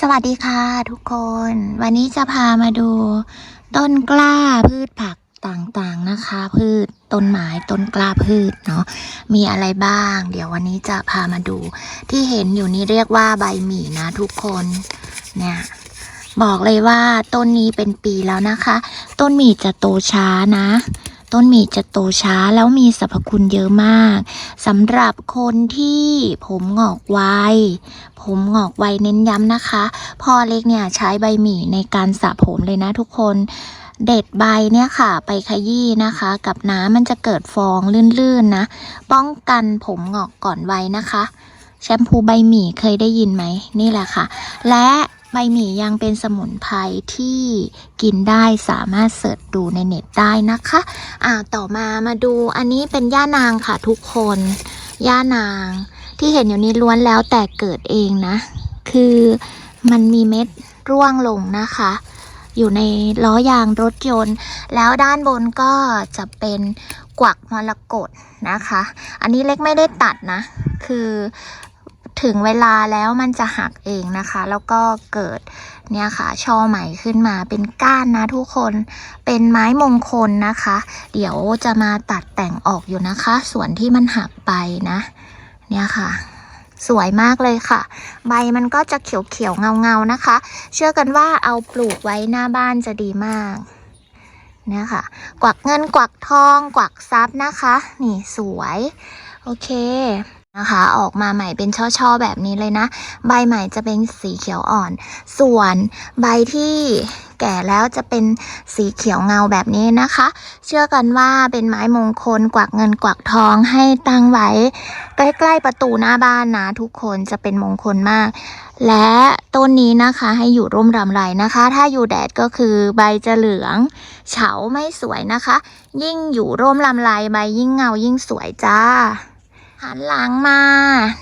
สวัสดีค่ะทุกคน วันนี้จะพามาดู ต้นกล้าพืชผักต่างๆนะคะ พืชต้นไม้ต้นกล้าพืชเนาะมีอะไรบ้าง เดี๋ยววันนี้จะพามาดู ที่เห็นอยู่นี้เรียกว่าใบหมี่นะทุกคนเนี่ยบอกเลยว่าต้นนี้เป็นปีแล้วนะคะ ต้นหมี่จะโตช้านะ ต้นหมี่จะโตช้าแล้วมีสรรพคุณเยอะมากสำหรับคนที่ผมงอกไวผมงอกไวเน้นย้ำนะคะ พ่อเล็กเนี่ยใช้ใบหมี่ในการสระผมเลยนะทุกคนเด็ดใบเนี่ยค่ะ ไปขยี้นะคะ กับน้ำมันจะเกิดฟองลื่นๆนะ ป้องกันผมงอกก่อนไวนะคะ แชมพูใบหมี่เคยได้ยินไหมนี่แหละค่ะ และ ใบหมี่ยังเป็นสมุนไพรที่กินได้สามารถเสิร์ชดูในเน็ตได้นะคะอ่าต่อมามาดูอันนี้เป็นย่านางค่ะทุกคนย่านาง ที่เห็นอยู่นี้ล้วนแล้วแต่เกิดเองนะ คือมันมีเม็ดร่วงลงนะคะ อยู่ในล้อยางรถยนต์ แล้วด้านบนก็จะเป็นกวักมรกตนะคะ อันนี้เล็กไม่ได้ตัดนะ คือ ถึงเวลาแล้วมันจะหักเองนะคะ แล้วก็เกิดเนี่ยค่ะช่อใหม่ขึ้นมาเป็นก้านนะทุกคนเป็นไม้มงคลนะคะ เดี๋ยวจะมาตัดแต่งออกอยู่นะคะ ส่วนที่มันหักไปนะ เนี่ยค่ะ สวยมากเลยค่ะ ใบมันก็จะเขียวๆเงาๆนะคะ เชื่อกันว่าเอาปลูกไว้หน้าบ้านจะดีมากเนี่ยค่ะ กวักเงินกวักทองกวักทรัพย์นะคะ นี่สวย โอเค นะคะ ออกมาใหม่เป็นช่อๆแบบนี้เลยนะ ใบใหม่จะเป็นสีเขียวอ่อน ส่วนใบที่แก่แล้วจะเป็นสีเขียวเงาแบบนี้นะคะ เชื่อกันว่าเป็นไม้มงคลกวักเงินกวักทองให้ตั้งไว้ ใกล้ๆประตูหน้าบ้านนะทุกคนจะเป็นมงคลมาก และต้นนี้นะคะให้อยู่ร่มรำไรนะคะ ถ้าอยู่แดดก็คือใบจะเหลือง เฉาไม่สวยนะคะ ยิ่งอยู่ร่มลำไรใบยิ่งเงายิ่งสวยจ้า หันหลังมา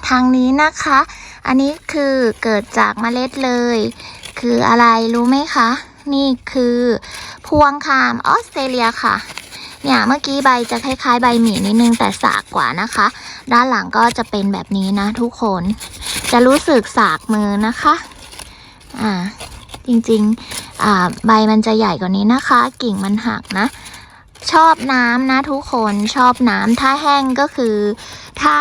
ทางนี้นะคะ อันนี้คือเกิดจากเมล็ดเลย คืออะไรรู้ไหมคะ นี่คือพวงคามออสเตรเลียค่ะ เนี่ยเมื่อกี้ใบจะคล้ายๆ ใบหมี่นิดนึงแต่สากกว่านะคะ ด้านหลังก็จะเป็นแบบนี้นะทุกคน จะรู้สึกสากมือนะคะ อ่าจริงๆอ่าใบมันจะใหญ่กว่านี้นะคะ กิ่งมันหักนะ ชอบน้ำนะทุกคนชอบน้ำถ้าแห้งก็คือ ถ้า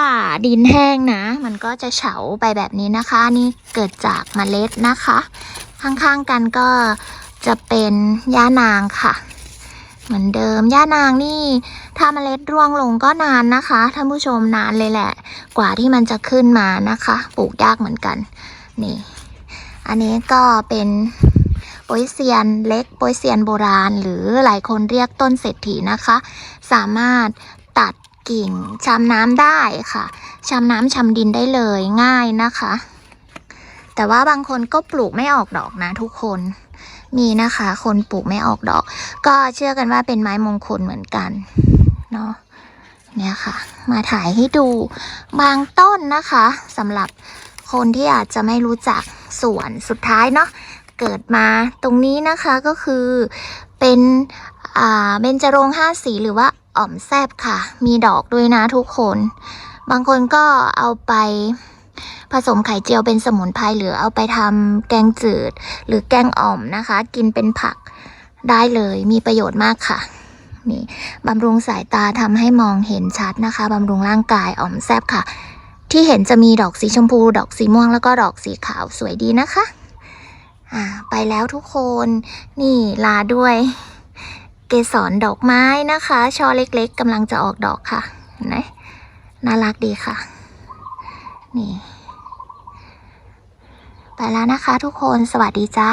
ดินแห้งนะ มันก็จะเฉาไปแบบนี้นะคะ นี่เกิดจากเมล็ดนะคะ ข้างๆกันก็จะเป็นย่านางค่ะ เหมือนเดิมย่านางนี่ถ้าเมล็ดร่วงลงก็นานนะคะท่านผู้ชมนานเลยแหละ กว่าที่มันจะขึ้นมานะคะ ปลูกยากเหมือนกัน นี่ อันนี้ก็เป็น โปยเซียนเล็กโปยเซียนโบราณ หรือหลายคนเรียกต้นเศรษฐีนะคะ สามารถตัดกิ่งชำน้ำได้ค่ะชำน้ำชำดินได้เลยง่ายนะคะ แต่ว่าบางคนก็ปลูกไม่ออกดอกนะทุกคนมีนะคะ คนปลูกไม่ออกดอก ก็เชื่อกันว่าเป็นไม้มงคลเหมือนกันเนาะเนี่ยค่ะ มาถ่ายให้ดูบางต้นนะคะสำหรับคนที่อาจจะไม่รู้จักส่วนสุดท้ายเนาะ เกิดมา ตรงนี้นะคะก็คือเป็นเบญจรงค์ห้าสีหรือว่าอ่อมแซบค่ะ มีดอกด้วยนะทุกคน บางคนก็เอาไปผสมไข่เจียวเป็นสมุนไพรหรือเอาไปทำแกงจืด หรือแกงอ่อมนะคะ กินเป็นผักได้เลยมีประโยชน์มากค่ะนี่บำรุงสายตาทำให้มองเห็นชัดนะคะบำรุงร่างกายอ่อมแซบค่ะ ที่เห็นจะมีดอกสีชมพู ดอกสีม่วงแล้วก็ดอกสีขาวสวยดีนะคะ อ่าไปแล้วทุกคนนี่ลาด้วย เกสรดอกไม้นะคะ ช่อเล็กๆกำลังจะออกดอกค่ะเห็นไหมน่ารักดีค่ะ นี่ ไปแล้วนะคะทุกคนสวัสดีจ้า